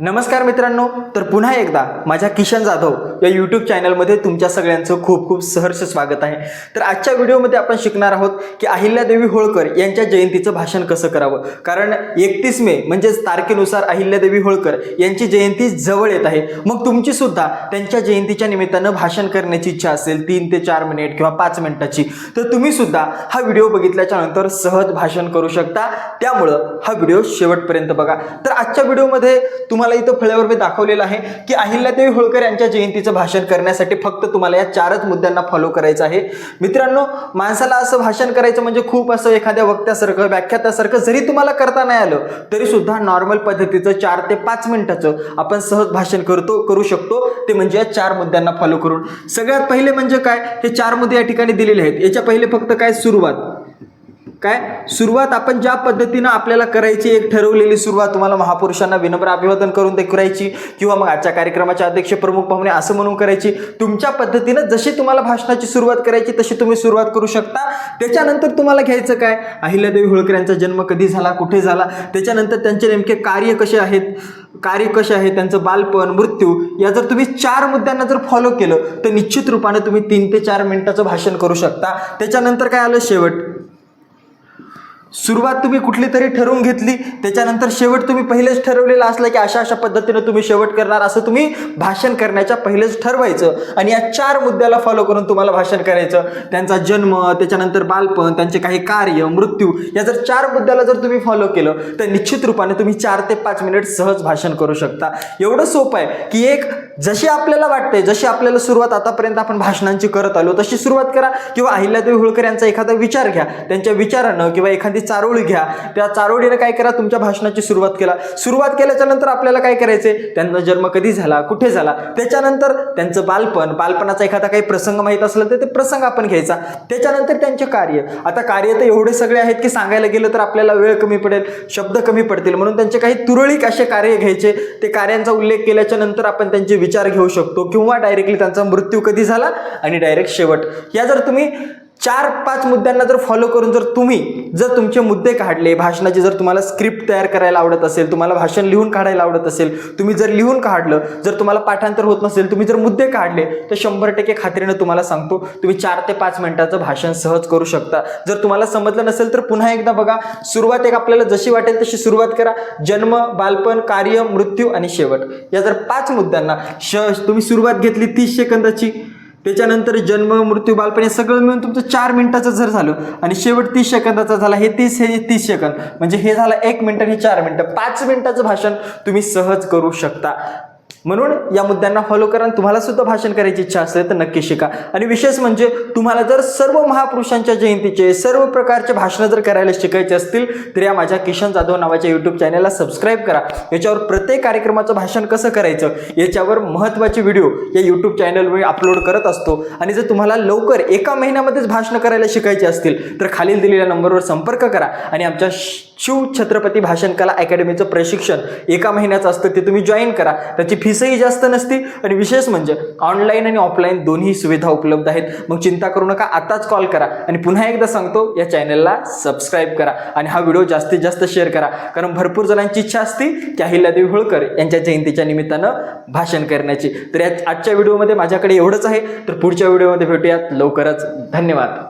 नमस्कार मित्रांनो तर पुन्हा एकदा माझ्या किशन जाधव या यूट्यूब चॅनलमध्ये तुमच्या सगळ्यांचं खूप खूप सहर्ष स्वागत आहे. तर आजच्या व्हिडिओमध्ये आपण शिकणार आहोत की अहिल्यादेवी होळकर यांच्या जयंतीचं भाषण कसं करावं? कारण एकतीस मे म्हणजेच तारखेनुसार अहिल्यादेवी होळकर यांची जयंती जवळ येत आहे. मग तुमची सुद्धा त्यांच्या जयंतीच्या निमित्तानं भाषण करण्याची इच्छा असेल तीन ते चार मिनिट किंवा पाच मिनिटाची तर तुम्ही सुद्धा हा व्हिडिओ बघितल्याच्या नंतर सहज भाषण करू शकता. त्यामुळं हा व्हिडिओ शेवटपर्यंत बघा. तर आजच्या व्हिडिओमध्ये तुम्हाला इथं फळ्यावर मी दाखवलेलं आहे की अहिल्यादेवी होळकर यांच्या जयंतीचं भाषण करण्यासाठी फक्त तुम्हाला या चारच मुद्द्यांना फॉलो करायचं आहे. मित्रांनो माणसाला असं भाषण करायचं म्हणजे खूप असं एखाद्या वक्त्यासारखं व्याख्यात्यासारखं जरी तुम्हाला करता नाही आलं तरी सुद्धा नॉर्मल पद्धतीचं चार ते पाच मिनिटाचं आपण सहज भाषण करतो करू शकतो. ते म्हणजे या चार मुद्द्यांना फॉलो करून. सगळ्यात पहिले म्हणजे काय? हे चार मुद्दे या ठिकाणी दिलेले आहेत. याच्या पहिले फक्त काय? सुरुवात. काय? सुरुवात आपण ज्या पद्धतीनं आपल्याला करायची एक ठरवलेली सुरुवात तुम्हाला महापुरुषांना विनम्र अभिवादन करून ते करायची किंवा मग आजच्या कार्यक्रमाचे अध्यक्ष प्रमुख पाहुणे असं म्हणून करायची. तुमच्या पद्धतीनं जशी तुम्हाला भाषणाची सुरुवात करायची तशी तुम्ही सुरुवात करू शकता. त्याच्यानंतर तुम्हाला घ्यायचं काय? अहिल्यादेवी होळकर यांचा जन्म कधी झाला कुठे झाला? त्याच्यानंतर त्यांचे नेमके कार्य कसे आहेत? कार्य कसे आहे? त्यांचं बालपण मृत्यू या जर तुम्ही चार मुद्द्यांना जर फॉलो केलं तर निश्चित रूपाने तुम्ही तीन ते चार मिनिटाचं भाषण करू शकता. त्याच्यानंतर काय आलं शेवट? सुरुवात तुम्ही कुठली तरी ठरवून घेतली त्याच्यानंतर शेवट तुम्ही पहिलेच ठरवलेलं असलं की अशा अशा पद्धतीनं तुम्ही शेवट करणार असं तुम्ही भाषण करण्याच्या पहिलेच ठरवायचं. आणि या चार मुद्द्याला फॉलो करून तुम्हाला भाषण करायचं. त्यांचा जन्म त्याच्यानंतर बालपण त्यांचे काही कार्य मृत्यू या जर चार मुद्द्याला जर तुम्ही फॉलो केलं तर निश्चित रूपाने तुम्ही चार ते पाच मिनिट सहज भाषण करू शकता. एवढं सोपं आहे की एक जशी आपल्याला वाटते जशी आपल्याला सुरुवात आतापर्यंत आपण भाषणांची करत आलो तशी सुरुवात करा किंवा अहिल्यादेवी होळकर यांचा एखादा विचार घ्या. त्यांच्या विचारानं किंवा एखादी चारोळी घ्या. त्या चारोळीनं काय करा तुमच्या भाषणाची सुरुवात केला. सुरुवात केल्याच्यानंतर आपल्याला काय करायचे त्यांचा जन्म कधी झाला कुठे झाला? त्याच्यानंतर त्यांचं बालपण बालपणाचा एखादा काही प्रसंग माहीत असला तर ते प्रसंग आपण घ्यायचा. त्याच्यानंतर त्यांचे कार्य. आता कार्य तर एवढे सगळे आहेत की सांगायला गेलं तर आपल्याला वेळ कमी पडेल शब्द कमी पडतील. म्हणून त्यांचे काही तुरळीक असे कार्य घ्यायचे. ते कार्यांचा उल्लेख केल्याच्यानंतर आपण त्यांचे विचार घेऊ शकतो किंवा डायरेक्टली त्यांचा मृत्यू कधी झाला आणि डायरेक्ट शेवट. या जर तुम्ही चार पाच मुद्द्यांना जर फॉलो करून जर तुम्ही जर तुमचे मुद्दे काढले भाषणाची जर तुम्हाला स्क्रिप्ट तयार करायला आवडत असेल तुम्हाला भाषण लिहून काढायला आवडत असेल तुम्ही जर लिहून काढलं जर तुम्हाला पाठांतर होत नसेल तुम्ही जर मुद्दे काढले तर शंभर टक्के खात्रीनं तुम्हाला सांगतो तुम्ही चार ते पाच मिनिटाचं भाषण सहज करू शकता. जर तुम्हाला समजलं नसेल तर पुन्हा एकदा बघा सुरुवात एक आपल्याला जशी वाटेल तशी सुरुवात करा. जन्म बालपण कार्य मृत्यू आणि शेवट. या जर पाच मुद्द्यांना श तुम्ही सुरुवात घेतली तीस सेकंदाची त्याच्यानंतर जन्म मृत्यू बालपण हे सगळं मिळून तुमचं चार मिनिटाचं जर झालं आणि शेवट तीस सेकंदाचा झाला हे तीस हे तीस सेकंद. म्हणजे हे झालं एक मिनिट आणि चार मिनिटं. पाच मिनिटाचं भाषण तुम्ही सहज करू शकता. म्हणून या मुद्द्यांना फॉलो करा आणि तुम्हाला सुद्धा भाषण करायची इच्छा असेल तर नक्की शिका. आणि विशेष म्हणजे तुम्हाला जर सर्व महापुरुषांच्या जयंतीचे सर्व प्रकारचे भाषणं जर करायला शिकायचे असतील तर या माझ्या किशन जाधव नावाच्या यूट्यूब चॅनलला सबस्क्राईब करा. याच्यावर प्रत्येक कार्यक्रमाचं भाषण कसं करायचं याच्यावर महत्त्वाचे व्हिडिओ या यूट्यूब चॅनलवर अपलोड करत असतो. आणि जर तुम्हाला लवकर एका महिन्यामध्येच भाषणं करायला शिकायचे असतील तर खालील दिलेल्या नंबरवर संपर्क करा आणि आमच्या शिव छत्रपती भाषण कला अकॅडमीचं प्रशिक्षण एका महिन्याचं असतं ते तुम्ही जॉईन करा. त्याची फीसही जास्त नसते आणि विशेष म्हणजे ऑनलाईन आणि ऑफलाईन दोन्ही सुविधा उपलब्ध आहेत. मग चिंता करू नका आताच कॉल करा आणि पुन्हा एकदा सांगतो या चॅनलला सबस्क्राईब करा आणि हा व्हिडिओ जास्तीत जास्त शेअर करा. कारण भरपूर जणांची इच्छा असते की अहिल्यादेवी होळकर यांच्या जयंतीच्या निमित्तानं भाषण करण्याची. तर या आजच्या व्हिडिओमध्ये माझ्याकडे एवढंच आहे. तर पुढच्या व्हिडिओमध्ये भेटूयात. लवकरच. धन्यवाद.